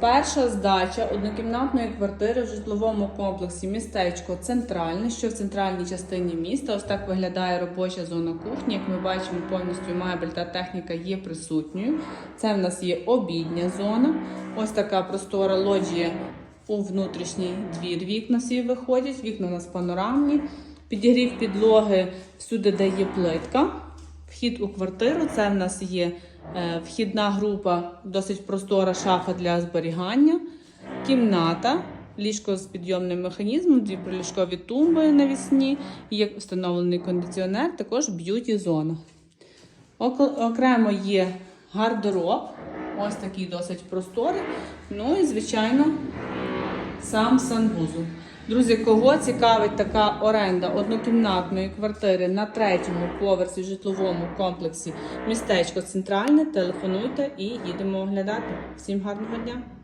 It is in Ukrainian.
Перша здача однокімнатної квартири в житловому комплексі містечко Центральне, що в центральній частині міста. Ось так виглядає робоча зона кухні. Як ми бачимо, повністю мебель та техніка є присутньою. Це в нас є обідня зона. Ось така простора лоджія у внутрішній двір. Вікна всі виходять, вікна у нас панорамні. Підігрів підлоги всюди, де є плитка. Вхід у квартиру це в нас є е, вхідна група, досить простора шафа для зберігання, кімната, ліжко з підйомним механізмом, дві приліжкові тумби навісні, є встановлений кондиціонер, також б'юті-зона. Окремо є гардероб, ось такий досить просторий. Ну і, звичайно, сам санвузол. Друзі, кого цікавить така оренда однокімнатної квартири на третьому поверсі житловому комплексі містечко Центральне, телефонуйте і їдемо оглядати. Всім гарного дня!